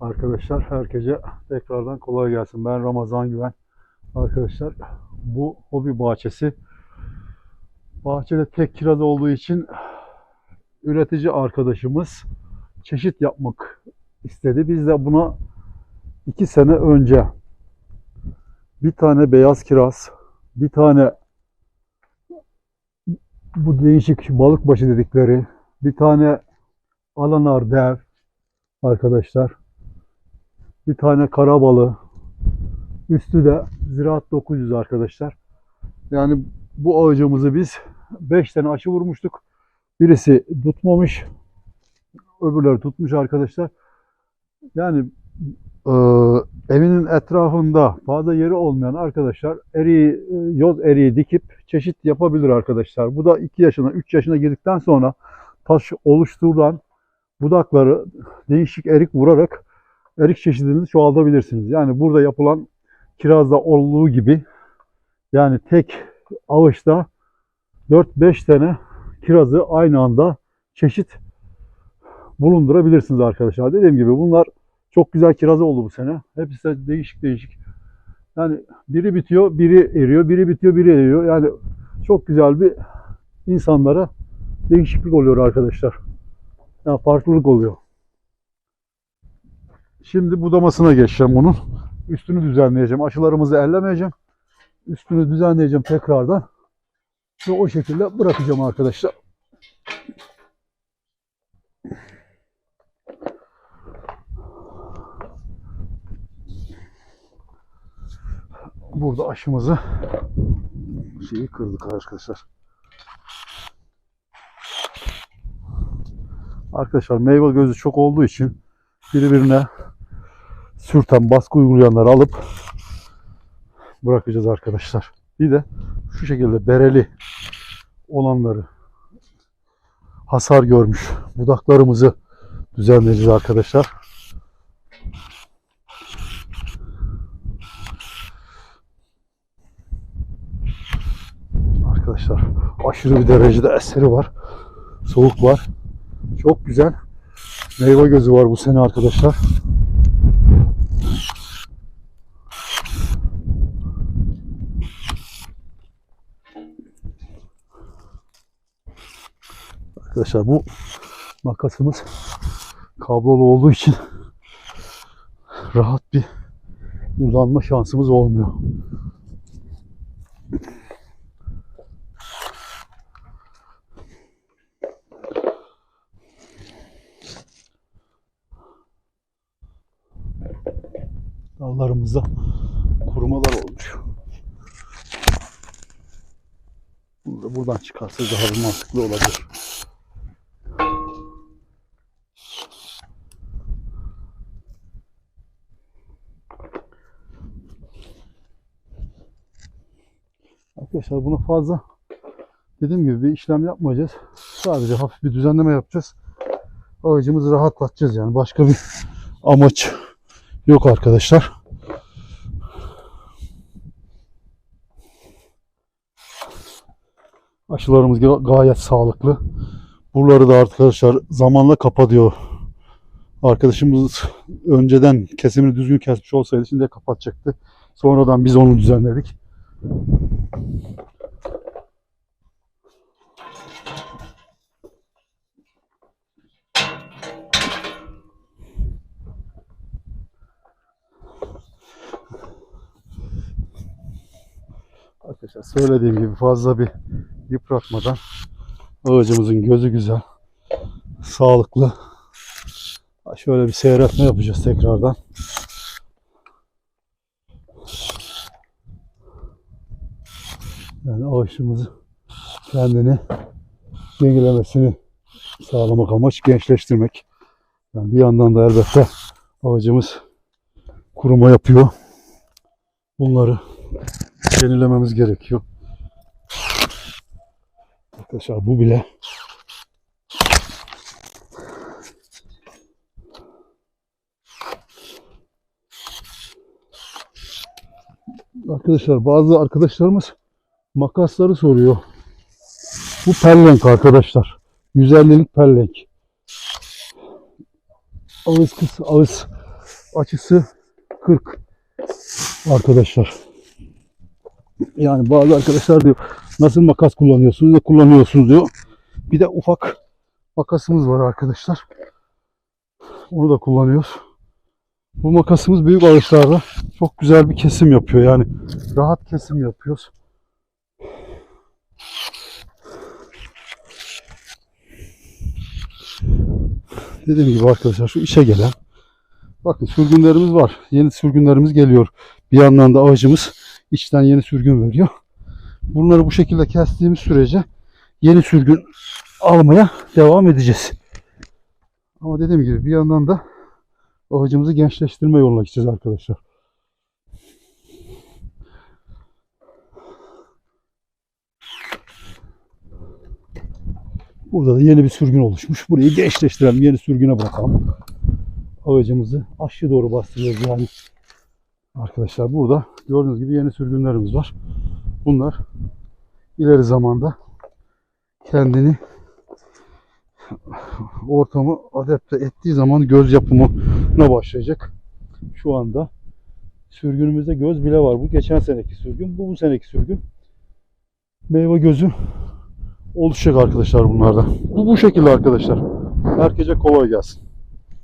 Arkadaşlar herkese tekrardan kolay gelsin. Ben Ramazan Güven. Arkadaşlar bu hobi bahçesi bahçede tek kiraz olduğu için üretici arkadaşımız çeşit yapmak istedi. Biz de buna iki sene önce bir tane beyaz kiraz, bir tane bu değişik balık başı dedikleri, bir tane alanar dev arkadaşlar, bir tane karabalı, üstü de ziraat 900 arkadaşlar. Yani bu ağacımızı biz 5 tane aşı vurmuştuk. Birisi tutmamış, öbürleri tutmuş arkadaşlar. Yani e, evinin etrafında fazla yeri olmayan arkadaşlar eriği, e, yoz eriği dikip çeşit yapabilir arkadaşlar. Bu da 2 yaşına, 3 yaşına girdikten sonra taş oluşturulan budakları değişik erik vurarak erik çeşidini çoğaltabilirsiniz. Yani burada yapılan kirazda olduğu gibi yani tek avuçta 4-5 tane kirazı aynı anda çeşit bulundurabilirsiniz arkadaşlar. Dediğim gibi bunlar çok güzel kirazı oldu bu sene. Hepsi de değişik değişik. Yani biri bitiyor, biri eriyor, biri bitiyor, biri eriyor. Yani çok güzel bir insanlara değişiklik oluyor arkadaşlar. Yani farklılık oluyor. Şimdi budamasına geçeceğim bunun. Üstünü düzenleyeceğim. Aşılarımızı ellemeyeceğim. Üstünü düzenleyeceğim tekrardan. Ve o şekilde bırakacağım arkadaşlar. Burada aşımızı şeyi kırdık arkadaşlar. Arkadaşlar meyve gözü çok olduğu için birbirine sürten baskı uygulayanları alıp bırakacağız arkadaşlar. Bir de şu şekilde bereli olanları hasar görmüş budaklarımızı düzenleyeceğiz arkadaşlar. Arkadaşlar aşırı bir derecede eseri var. Soğuk var. Çok güzel. Meyve gözü var bu sene arkadaşlar. Arkadaşlar bu makasımız kablolu olduğu için rahat bir uzanma şansımız olmuyor. Dallarımızda kurumalar olmuş. Bunu da buradan çıkarsa daha mantıklı olabilir. Arkadaşlar bunu fazla dediğim gibi bir işlem yapmayacağız. Sadece hafif bir düzenleme yapacağız. Ağacımızı rahatlatacağız yani. Başka bir amaç yok arkadaşlar. Aşılarımız ga- gayet sağlıklı. Buraları da arkadaşlar zamanla kapatıyor. Arkadaşımız önceden kesimini düzgün kesmiş olsaydı şimdi kapatacaktı. Sonradan biz onu düzenledik. Arkadaşlar söylediğim gibi fazla bir yıpratmadan ağacımızın gözü güzel, sağlıklı. Şöyle bir seyretme yapacağız tekrardan. Yani ağaçımızı kendini dengelemesini sağlamak amaç gençleştirmek. Yani bir yandan da elbette ağacımız kuruma yapıyor. Bunları yenilememiz gerekiyor. Arkadaşlar bu bile Arkadaşlar bazı arkadaşlarımız makasları soruyor. Bu pellenk arkadaşlar. 150'lik pellenk. Ağız ağız açısı 40 arkadaşlar. Yani bazı arkadaşlar diyor nasıl makas kullanıyorsunuz ne kullanıyorsunuz diyor. Bir de ufak makasımız var arkadaşlar. Onu da kullanıyoruz. Bu makasımız büyük ağaçlarda çok güzel bir kesim yapıyor. Yani rahat kesim yapıyoruz. Dediğim gibi arkadaşlar şu işe gelen bakın sürgünlerimiz var. Yeni sürgünlerimiz geliyor. Bir yandan da ağacımız içten yeni sürgün veriyor. Bunları bu şekilde kestiğimiz sürece yeni sürgün almaya devam edeceğiz. Ama dediğim gibi bir yandan da ağacımızı gençleştirme yoluna gideceğiz arkadaşlar. Burada da yeni bir sürgün oluşmuş. Burayı gençleştirelim, yeni sürgüne bırakalım. Ağacımızı aşağı doğru bastırıyoruz yani. Arkadaşlar burada gördüğünüz gibi yeni sürgünlerimiz var. Bunlar ileri zamanda kendini ortamı adapte ettiği zaman göz yapımına başlayacak. Şu anda sürgünümüzde göz bile var. Bu geçen seneki sürgün, bu bu seneki sürgün. Meyve gözü oluşacak arkadaşlar bunlarda. Bu bu şekilde arkadaşlar. Herkese kolay gelsin.